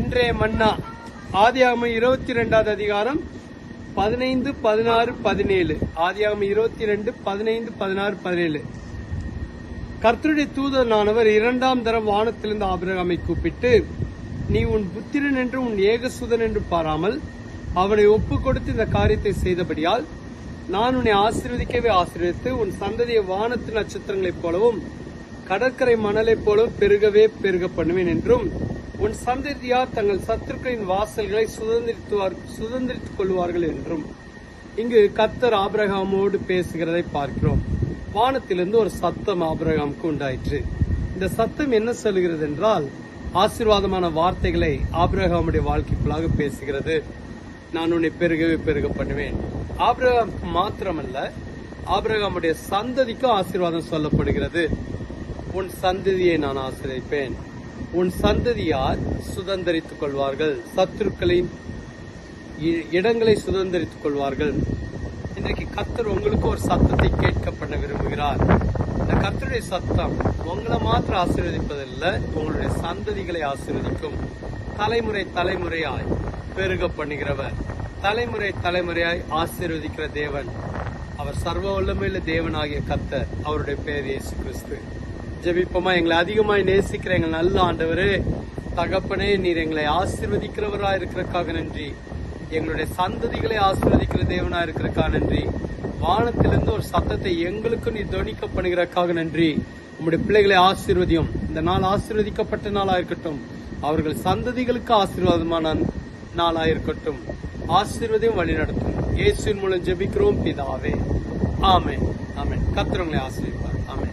இன்றைய மன்னா ஆதியாகமம் இருபத்தி ரெண்டாவது அதிகாரம் பதினைந்து பதினாறு பதினேழு. ஆதியாகமம் இருபத்தி ரெண்டு பதினைந்து பதினாறு பதினேழு. கர்த்தருடைய தூதனானவர் இரண்டாம் தரம் வானத்திலிருந்து ஆபிரகாமை கூப்பிட்டு நீ உன் புத்திரன் என்று உன் ஏகசுதன் என்று பாராமல் அவனை ஒப்பு கொடுத்து இந்த காரியத்தை செய்தபடியால் நான் உன்னை ஆசீர்வதிக்கவே ஆசீர்வதித்து உன் சந்ததியை வானத்து நட்சத்திரங்களைப் போலவும் கடற்கரை மணலைப் போலவும் பெருகவே பெருக பண்ணுவேன் என்றும் உன் சந்ததியார் தங்கள் சத்துருக்களின் வாசல்களை சுதந்திரித்துவார் சுதந்திரித்துக் கொள்வார்கள் என்றும் இங்கு கத்தர் ஆபிரகாமோடு பேசுகிறதை பார்க்கிறோம். வானத்திலிருந்து ஒரு சத்தம் ஆபிரகாமுக்கு உண்டாயிற்று. இந்த சத்தம் என்ன சொல்கிறது என்றால் ஆசீர்வாதமான வார்த்தைகளை ஆபிரகாமுடைய வாழ்க்கைக்குள்ளாக பேசுகிறது. நான் உன்னை பெருகவே பெருக பண்ணுவேன் ஆபிரகம் மாத்திரமல்ல ஆபிரகாமுடைய சந்ததிக்கும் ஆசீர்வாதம் சொல்லப்படுகிறது. உன் சந்ததியை நான் ஆசிரியப்பேன் உன் சந்ததியார் சுதந்திரித்துக் கொள்வார்கள். சத்துருக்களின் இ- இடங்களை சுதந்திரித்துக் கொள்வார்கள். இன்றைக்கு கத்தர் உங்களுக்கு ஒரு சத்தத்தை கேட்க பண்ண விரும்புகிறார். இந்த கத்தருடைய சத்தம் உங்களை மாத்திரம் ஆசீர்வதிப்பதில்லை உங்களுடைய சந்ததிகளை ஆசீர்வதிக்கும். தலைமுறை தலைமுறையாய் பெருக பண்ணுகிறவர் தலைமுறை தலைமுறையாய் ஆசீர்வதிக்கிற தேவன். அவர் சர்வ வல்லமையுள்ள தேவனாகிய கத்தர் அவருடைய பேர் இயேசு கிறிஸ்து. ஜெபிப்போமா? எங்களை அதிகமாய் நேசிக்கிற எங்கள் நல்ல ஆண்டவரே தகப்பனே நீர் எங்களை ஆசிர்வதிக்கிறவராக இருக்கிறக்காக நன்றி. எங்களுடைய சந்ததிகளை ஆசீர்வதிக்கிற தேவனா இருக்கிறக்காக நன்றி. வானத்திலிருந்து ஒரு சத்தத்தை எங்களுக்கு நீ துவனிக்க பண்ணுகிறக்காக நன்றி. உங்களுடைய பிள்ளைகளை ஆசீர்வதியும். இந்த நாள் ஆசீர்வதிக்கப்பட்ட நாளாக இருக்கட்டும் அவர்கள் சந்ததிகளுக்கு ஆசீர்வாதமான நாளாக இருக்கட்டும் ஆசீர்வதையும் வழி நடத்தும். இயேசுவின் மூலம் ஜெபிக்கிறோம் பிதாவே. ஆமே ஆமே கத்திரவங்களை ஆசீர்வார் ஆமே